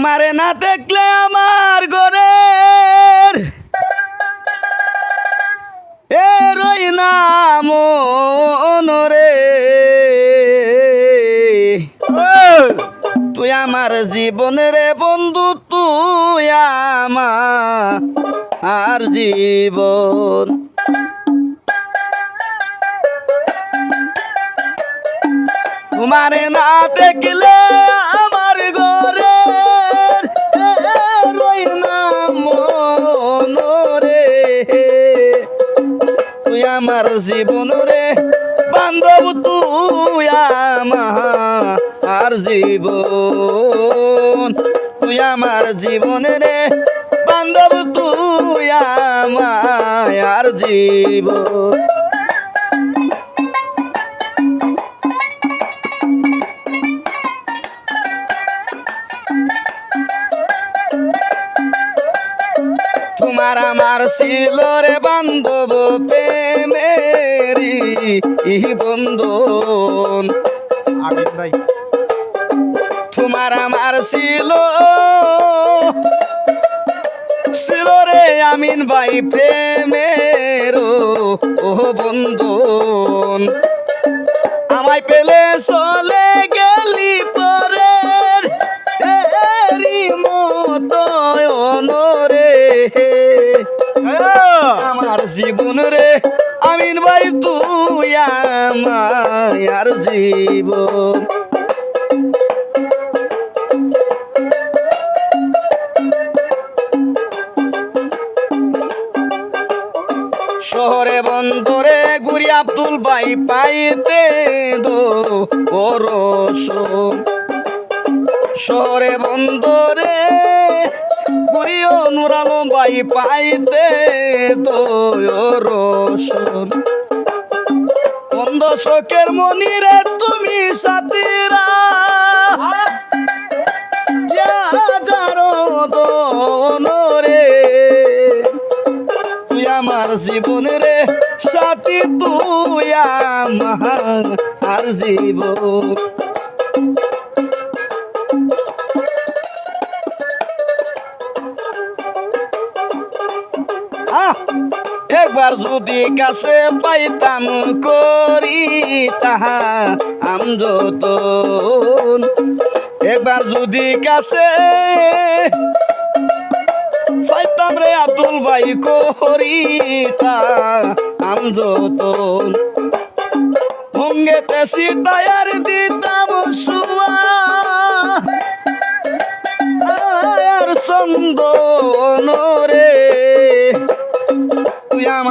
তোমারে না দেখলে আমার ঘরের এ রই না মনরে। তুই আমার জীবনের বন্ধু, তুই আমার আর জীবন। তোমারে না দেখলে তুই আমার জীবন রে, বান্ধব তুই আমার জীবন। তুই আমার জীবন রে, বান্ধব তুই আমার জীবন। তোমার আমার ছিল রে বান্ধব প্রেমেরি ইহি বন্ধন ভাই। তোমার আমার ছিল ছিল রে আমিন ভাই প্রেমের ও বন্ধন আমায় পেলে চলে গেলি পরে মতো আমার জীবন রে, আমিন ভাই, তুই আমার জীবন। শহরে বন্দরে গুরি আব্দুল ভাই পাইতে দো ও রসুন শহরে বন্দরে অনুরালো ভাই পাইতে তো ও রসুন বন্ধ শোকের মনিরে তুমি তুই আমার জীবন রে সাথী, তুই আমার আর জীবন। একবার যদি কাছে পাইতাম করি তাহা আম যতন। একবার যদি কাছে পাইতাম রে আব্দুল ভাই করি তা আম যতন। ভঙ্গেতে সিটায়ার দিতাম সুয়া। আর চন্দন রে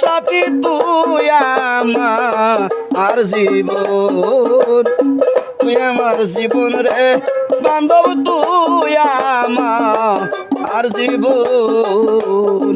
সাথী তুই আমার জীবন তুই আমার জীবন রে বান্ধব তুই আমার জীবন।